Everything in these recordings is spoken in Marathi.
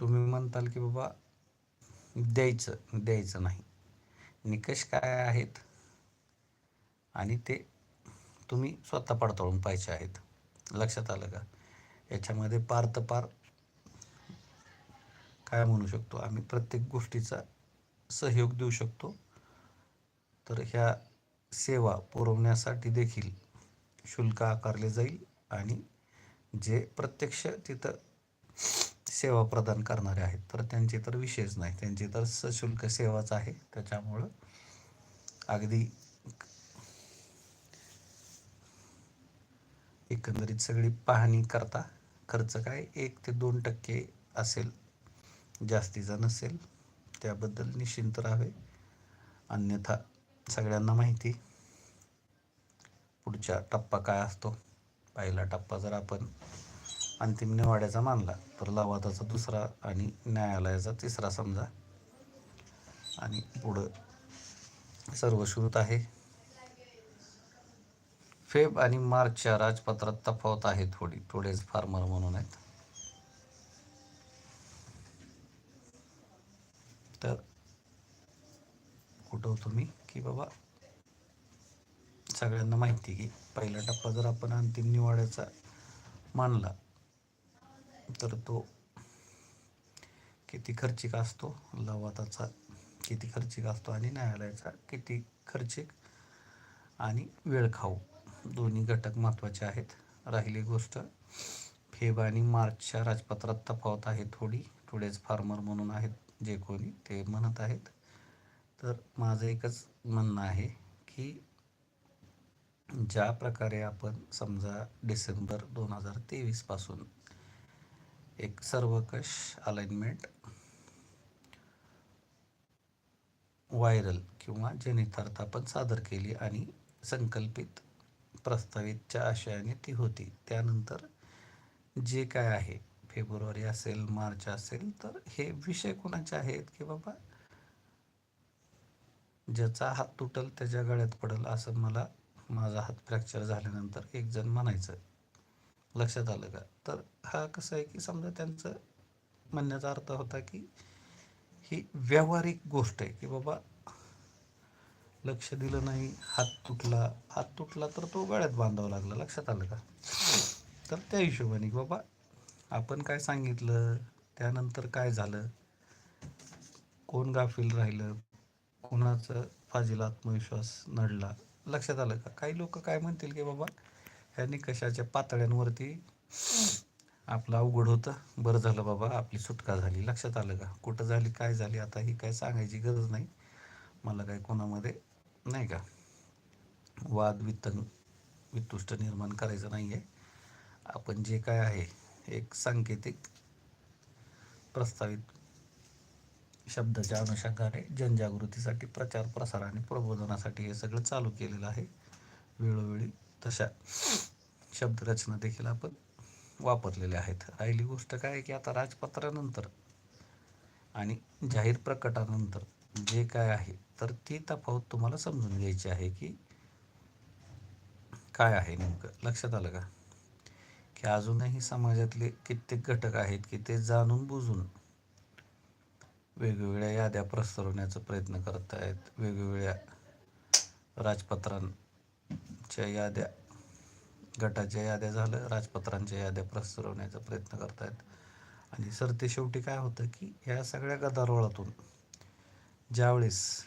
तुम्ही म्हणताल की बाबा द्यायचं द्यायचं नाही. निकष काय आहेत? आणि ते तुम्ही स्वतः पडताळून पाहिजे आहेत. लक्षात आलं का? याच्यामध्ये पार तर पार काय म्हणू शकतो? आम्ही प्रत्येक गोष्टीचा सहयोग देऊ शकतो. तर ह्या सेवा पुरवण्यासाठी देखील शुल्क आकारले जाईल आणि जे प्रत्यक्ष तिथं सेवा प्रदान करणारे आहेत. तर त्यांची तर विषयच नाही. त्यांची तर सशुल्क सेवाच आहे. त्याच्यामुळं अगदी एकंदरीत सगळी पाहणी करता खर्च काय एक ते दोन टक्के असेल जास्तीचा नसेल त्याबद्दल निश्चिंत राहावे. अन्यथा सगळ्यांना माहिती पुढचा टप्पा काय असतो? पहिला टप्पा जर आपण अंतिम निवाड्याचा मानला. तर लवादाचा दुसरा आणि न्यायालयाचा तिसरा समजा. आणि पुढं सर्व श्रुत आहे. फेब आणि मार्चच्या राजपत्रात तफावत आहे थोडी. थोडेच फार्मर म्हणून आहेत. तर कुठं होतो मी? की बाबा सगळ्यांना माहिती की पहिला टप्पा जर आपण अंतिम निवाड्याचा मानला तर तो किती खर्चिक असतो? लवादाचा किती खर्चिक असतो आणि न्यायालयाचा किती खर्चिक आणि वेळखाऊ दोन्ही घटक महत्त्वाचे आहेत. राहिली गोष्ट फेब आणि मार्चच्या राजपत्रात तफावत आहे थोडी. थोडेच फार्मर म्हणून आहेत जे कोणी ते म्हणत आहेत. तर माझं एकच म्हणणं आहे की ज्या प्रकारे आपण समजा डिसेंबर दोन हजार तेवीसपासून एक सर्वकष अलाइनमेंट व्हायरल किंवा जनितार्थ आपण सादर केली आणि संकल्पित प्रस्तावितच्या आशयाने ती होती. त्यानंतर जे काय आहे फेब्रुवारी असेल मार्च असेल तर हे विषय कोणाचे आहेत की बाबा ज्याचा हात तुटल त्याच्या गळ्यात पडल असं मला माझा हात फ्रॅक्चर झाल्यानंतर एक जण म्हणायचं. लक्षात आलं का? तर हा कसं आहे की समजा त्यांचं म्हणण्याचा अर्थ होता की ही व्यावहारिक गोष्ट आहे की बाबा लक्ष दिलं नाही हात तुटला. हात तुटला तर तो गळ्यात बांधावा लागला. लक्षात आलं का? तर त्या हिशोबाने बाबा आपण काय सांगितलं? त्यानंतर काय झालं? कोण गाफील राहिलं? कोणाचं फाजील आत्मविश्वास नडला? लक्षात आलं का? काही लोक काय म्हणतील की बाबा ह्या निकषाच्या पातळ्यांवरती आपलं अवघड होतं? बरं झालं बाबा आपली सुटका झाली. लक्षात आलं का? कुठं झाली काय झाली? आता ही काय सांगायची गरज नाही. मला काय कोणामध्ये नाही का? वाद वितन वितुष्ट निर्माण करायचं नाही आहे आपण जे काय आहे एक सांकेतिक प्रस्तावित शब्दाच्या अनुषंगाने जनजागृतीसाठी प्रचार प्रसार आणि प्रबोधनासाठी हे सगळं चालू केलेलं आहे. वेळोवेळी तशा शब्दरचना देखील आपण वापरलेल्या आहेत. राहिली गोष्ट काय आहे की आता राजपत्रानंतर आणि जाहीर प्रकटानंतर जे काय आहे तर ती तफावत तुम्हाला समजून घ्यायची आहे की काय आहे नेमकं. लक्षात आलं का? की अजूनही समाजातले कित्येक घटक आहेत की ते जाणून बुजून वेगवेगळ्या याद्या प्रसरवण्याचा प्रयत्न करत आहेत. वेगवेगळ्या राजपत्रांच्या याद्या गटाच्या याद्या झालं राजपत्रांच्या याद्या प्रसरवण्याचा प्रयत्न करत आहेत आणि सरते शेवटी काय होतं की या सगळ्या गदारोळातून ज्यावेळेस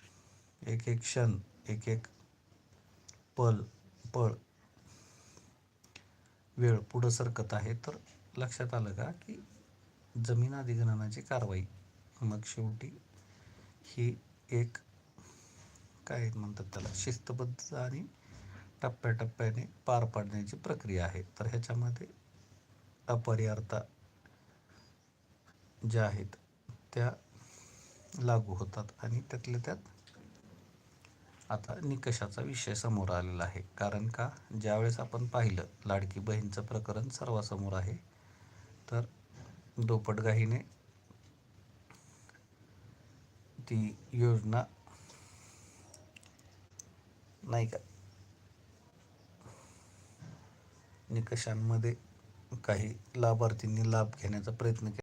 एक एक क्षण एक एक पल पळ वेळ पुढं सरकत आहे तर लक्षात आलं का की जमीन अधिग्रहणाची कारवाई. मग शेवटी ही एक काय म्हणतात त्याला शिस्तबद्ध आणि टप्प्याटप्प्याने पार पाडण्याची प्रक्रिया आहे. तर ह्याच्यामध्ये अपरिहार्यता ज्या आहेत त्या लागू होतात आणि त्यातल्या त्यात आता निकषाचा विषय समोर आलेला आहे. कारण का? ज्यावेळेस आपण पाहिलं लाडकी बहीणचं प्रकरण सर्वासमोर आहे तर दोपटगाहीने ती योजना नाही का? निकषांमध्ये काही लाभार्थींनी लाभ घेण्याचा प्रयत्न केला.